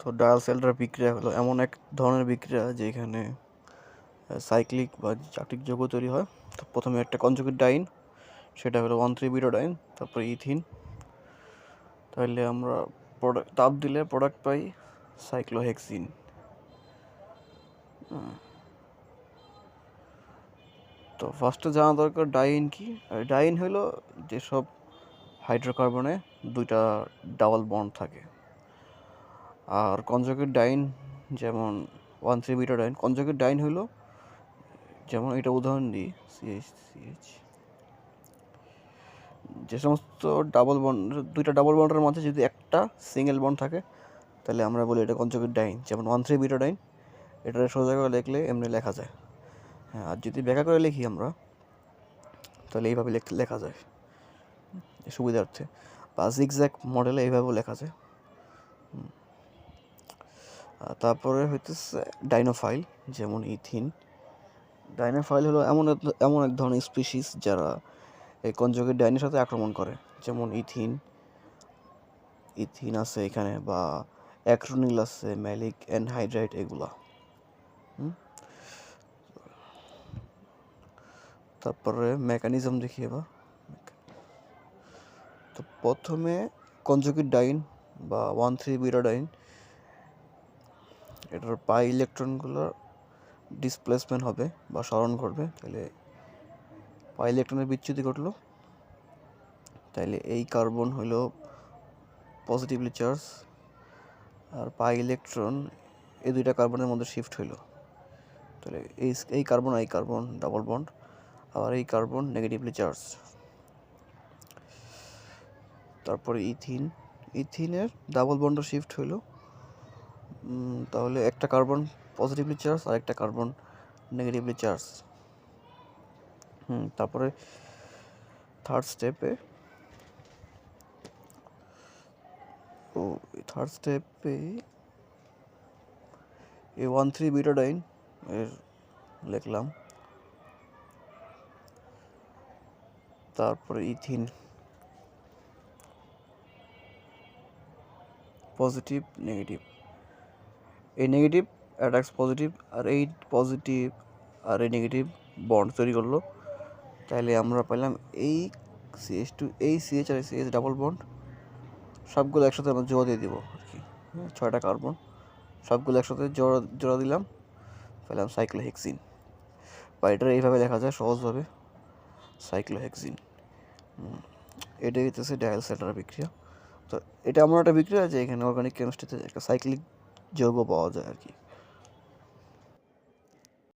তো ডায়াল সেলটার বিক্রিয়া হলো এমন এক ধরনের বিক্রিয়া যেখানে সাইক্লিক বা চাকরিক যৌগ তৈরি হয়। তো প্রথমে একটা কনজুগেট ডাইন, সেটা হলো ওয়ান থ্রি বিটোডাইন তারপরে ইথিন তাহলে আমরা প্রোডাক্ট তাপ দিলে প্রোডাক্ট পাই সাইক্লোহেক্সিন তো ফার্স্টে জানা দরকার ডাইন কি? ডাইন হলো যেসব হাইড্রোকার্বনে দুইটা ডাবল বন্ড থাকে। আর কনজুগেট ডাইন যেমন one three beta diene, conjugate diene হলো যেমন এটা উদাহরণ দিই সিএইচ সিএইচ যে সমস্ত ডাবল বন্ড দুইটা ডাবল বন্ডের মধ্যে যদি একটা সিঙ্গেল বন্ড থাকে, তাহলে আমরা বলি এটা কনজুগেট ডাইন। যেমন ওয়ান থ্রি বিটা ডাইন এটা সোজা করে লিখলে এমনি লেখা যায়। হ্যাঁ আর যদি ব্যাখ্যা করে লিখি আমরা, তাহলে এইভাবে লেখা যায়। সুবিধার্থে। বা জিগজ্যাক মডেলে এইভাবেও লেখা যায়। তারপরে হইতেছে ডাইনোফাইল, যেমন ইথিন। ডাইনোফাইল হলো এমন এমন এক ধরনের স্পিসিস যারা এই কনজুগেট ডাইনের সাথে আক্রমণ করে, যেমন ইথিন। ইথিন আছে এখানে বা অ্যাক্রোনিল আছে, ম্যালিক, অ্যানহাইড্রাইট, এগুলা। হুম? তারপরে মেকানিজম দেখি এবার। তো প্রথমে কনজুগেট ডাইন বা ওয়ান থ্রি বিরাডাইন এটার পাই ইলেকট্রনগুলো ডিসপ্লেসমেন্ট হবে বা স্মরণ করবে তাহলে পাই ইলেকট্রনের বিচ্যুতি ঘটলো তাইলে এই কার্বন হইল পজিটিভলি চার্জ আর পাই ইলেকট্রন এই দুইটা কার্বনের মধ্যে শিফট হইল তাহলে এই এই কার্বন এই কার্বন ডাবল বন্ড আবার এই কার্বন নেগেটিভলি চার্জ তারপরে ইথিন, ইথিনের ডাবল বন্ড শিফট হইল তাহলে একটা কার্বন পজিটিভলি চার্জ আর একটা কার্বন নেগেটিভলি চার্জ হুম, তারপরে থার্ড স্টেপে ও থার্ড স্টেপে এই ওয়ান থ্রি বিটাডাইন এর লিখলাম। তারপরে ইথিন পজিটিভ নেগেটিভ এই নেগেটিভ অ্যাটাক্স পজিটিভ আর এই পজিটিভ আর এই নেগেটিভ বন্ড তৈরি করল। তাহলে আমরা পেলাম এই সিএইচ টু এই সিএইচ আর সিএইচ ডাবল বন্ড সবগুলো একসাথে আমরা জোড়া দিয়ে দিব আর কি হ্যাঁ, ছয়টা কার্বন সবগুলো একসাথে জোড়া জোড়া দিলাম পেলাম সাইক্লোহেক্সিন বা এটা এইভাবে লেখা যায় সহজভাবে সাইক্লোহেক্সিন এটাই হইতেছে ডায়াল সেটার বিক্রিয়া। তো এটা এমন একটা বিক্রিয়া যে এখানে অর্গানিক কেমিস্ট্রিতে একটা সাইক্লিক যৌগ পাওয়া যায় আর কি